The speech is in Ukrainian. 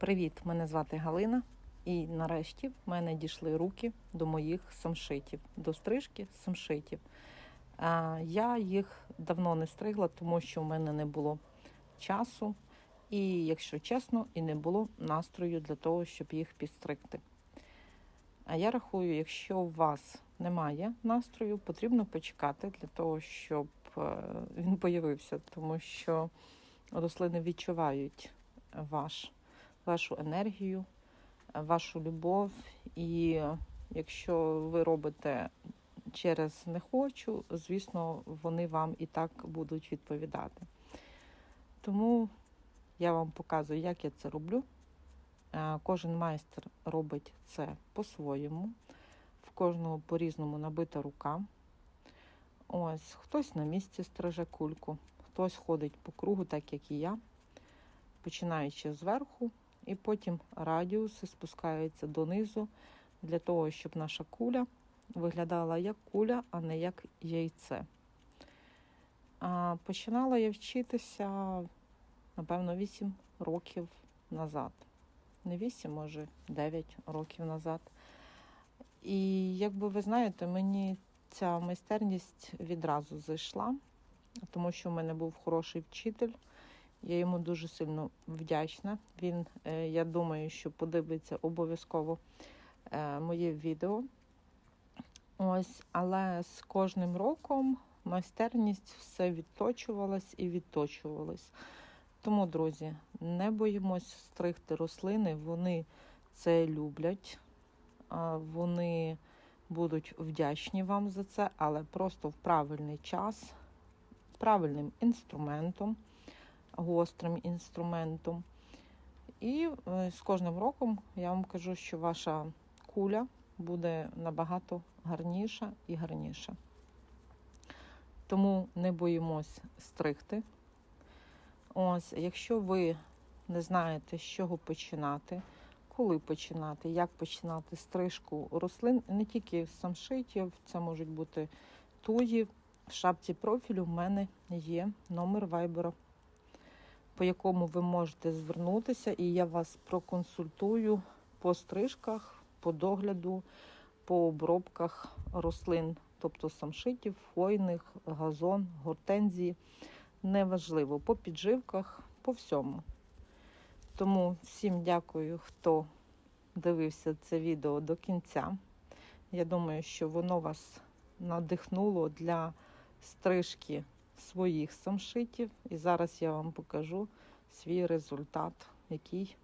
Привіт, мене звати Галина, і нарешті в мене дійшли руки до моїх самшитів, до стрижки самшитів. Я їх давно не стригла, тому що в мене не було часу, і, якщо чесно, і не було настрою для того, щоб їх підстригти. А я рахую, якщо у вас немає настрою, потрібно почекати для того, щоб е, він появився, тому що рослини відчувають ваш вашу енергію, вашу любов. І якщо ви робите через не хочу, звісно, вони вам і так будуть відповідати. Тому я вам показую, як я це роблю. Е, Кожен майстер робить це по-своєму, в кожного по-різному набита рука. Ось, хтось на місці стриже кульку, хтось ходить по кругу, так як і я, починаючи зверху, і потім радіуси спускаються донизу для того, щоб наша куля виглядала як куля, а не як яйце. А починала я вчитися, напевно, 8 років назад. Не 8, може 9 років назад. І якби ви знаєте, мені ця майстерність відразу зайшла, тому що в мене був хороший вчитель. Я йому дуже сильно вдячна. Він, е, я думаю, що подивиться обов'язково е, моє відео. Ось, але з кожним роком майстерність все відточувалась і відточувалась. Тому, друзі, не боїмось стригти рослини, вони це люблять, вони будуть вдячні вам за це, але просто в правильний час, правильним інструментом гострим інструментом. І е, з кожним роком я вам кажу, що ваша куля буде набагато гарніша і гарніша. Тому не боїмось стригти. Ось, якщо ви не знаєте, з чого починати, коли починати, як починати стрижку рослин, не тільки самшитів, це можуть бути туї. В шапці профілю в мене є номер вайбера по якому ви можете звернутися, і я вас проконсультую по стрижках, по догляду, по обробках рослин, тобто самшитів, хвойних, газон, гортензії. Неважливо, по підживках, по всьому. Тому всім дякую, хто дивився це відео до кінця. Я думаю, що воно вас надихнуло для стрижки своїх самшитів. І зараз я вам покажу свій результат, який